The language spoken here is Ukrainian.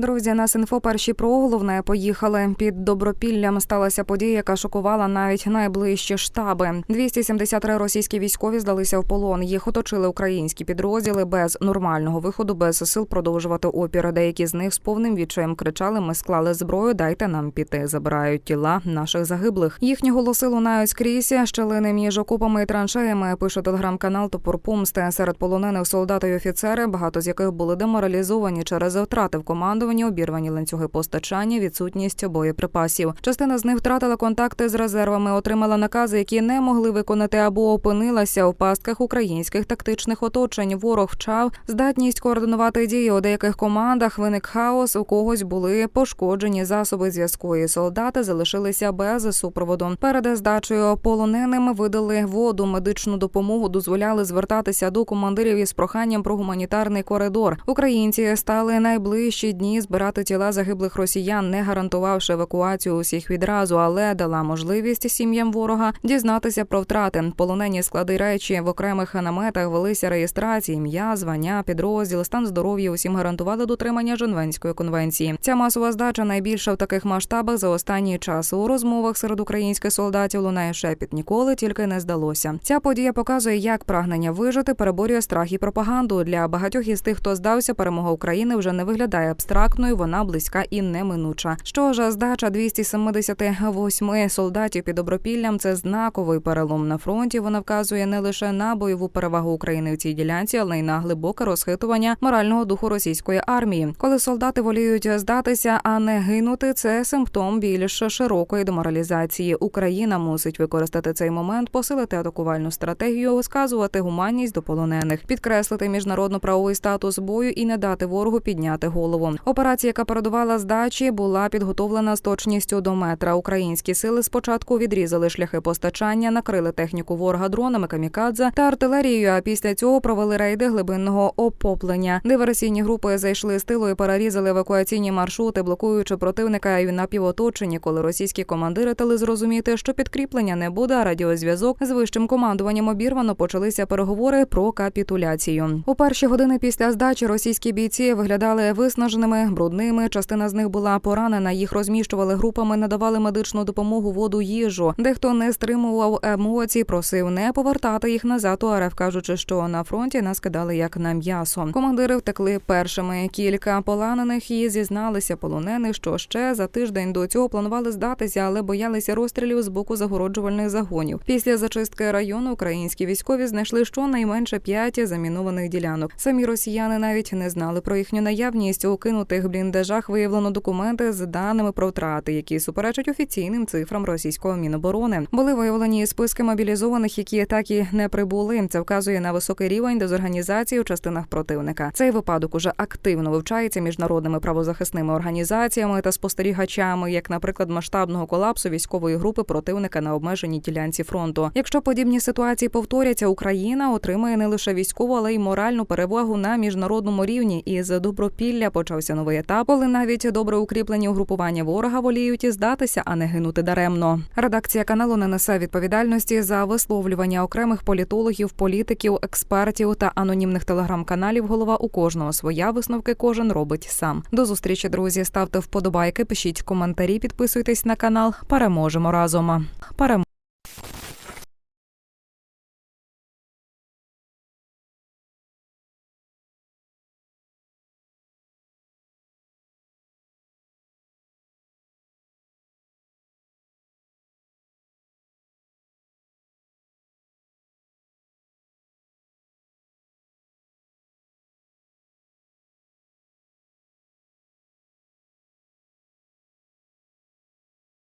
Друзі, нас інфо перші про головне поїхали. Під добропіллям сталася подія, яка шокувала навіть найближчі штаби. 273 російські військові здалися в полон. Їх оточили українські підрозділи без нормального виходу, без сил продовжувати опір. Деякі з них з повним відчаєм кричали: Ми склали зброю, дайте нам піти. Забирають тіла наших загиблих. Їхні голоси лунають скрізь. Щелини між окопами і траншеями. Пише телеграм-канал Топор Помсти. Серед полонених солдати і офіцери, багато з яких були деморалізовані через втрати в командуванні, обірвані ланцюги постачання, відсутність боєприпасів. Частина з них втратила контакти з резервами, отримала накази, які не могли виконати або опинилася у пастках українських тактичних оточень. Ворог вчав здатність координувати дії у деяких командах. Виник хаос. У когось були пошкоджені засоби зв'язку. і Солдати залишилися без супроводу. Перед здачею полоненим видали воду, медичну допомогу, дозволяли звертатися до командирів із проханням про гуманітарний коридор. Українці стали найближчі дні збирати тіла загиблих росіян, не гарантувавши евакуацію усіх відразу, але дала можливість сім'ям ворога дізнатися про втрати. Полонені склади речі в окремих наметах велися реєстрації, ім'я, звання, підрозділ, стан здоров'я. Усім гарантували дотримання Женевської конвенції. Ця масова здача найбільша в таких масштабах за останній час. У розмовах серед українських солдатів лунає шепіт. Ніколи тільки не здалося. Ця подія показує, як прагнення вижити переборює страх і пропаганду. Для багатьох із тих, хто здався, перемога України вже не виглядає абстрактною. Вона близька і неминуча. Що ж, здача 278 солдатів під добропіллям це знаковий перелом на фронті. Вона вказує не лише на бойову перевагу України в цій ділянці, але й на глибоке розхитування морального духу російської армії. Коли солдати воліють здатися, а не гинути, це симптом більш широкої деморалізації. Україна мусить використати цей момент, посилити атакувальну стратегію, сказувати гуманність до полонених, підкреслити міжнародно-правовий статус бою і не дати ворогу підняти голову. Операція, яка передувала здачі, була підготовлена з точністю до метра. Українські сили спочатку відрізали шляхи постачання, накрили техніку ворога дронами камікадзе та артилерією. А після цього провели рейди глибинного опоплення. Диверсійні групи зайшли з тилу і перерізали евакуаційні маршрути, блокуючи противника і напівоточені, коли російські командири дали зрозуміти, що підкріплення не буде. а Радіозв'язок з вищим командуванням обірвано почалися переговори про капітуляцію. У перші години після здачі російські бійці виглядали виснаженими, брудними. Частина з них була поранена. Їх розміщували групами, надавали медичну допомогу, воду, їжу. Дехто не стримував емоцій, просив не повертати їх назад. У РФ кажучи, що на фронті нас кидали як на м'ясо. Командири втекли першими. Кілька полонених і зізналися полонених, що ще за тиждень до цього планували здатися, але боялися розстрілів з боку загороджувальних загонів. Після зачистки району українські військові знайшли щонайменше п'ять замінованих ділянок. Самі росіяни навіть не знали про їхню наявність. У кинутих бліндажах виявлено документи з даними про втрати, які суперечать офіційним цифрам російського міноборони. Були виявлені списки мобілізованих, які так і не прибули. Це вказує на високий рівень дезорганізації у частинах противника. Цей випадок уже активно вивчається міжнародними правозахисними організаціями та спостерігачами, як, наприклад, масштабного колапсу військової групи противника на обмеженій ділянці фронту. Якщо подібні ситуації повторяться, Україна отримає не лише військову, але й моральну перевагу на міжнародному рівні. І з добропілля почався новий етап, коли навіть добре укріплені угрупування ворога воліють і здатися, а не гинути даремно. Редакція каналу не несе відповідальності за висловлювання окремих політологів, політиків, експертів та анонімних телеграм-каналів. Голова у кожного своя висновки кожен робить сам. До зустрічі, друзі. Ставте вподобайки, пишіть коментарі, підписуйтесь на канал. Переможемо разом. Переможемо.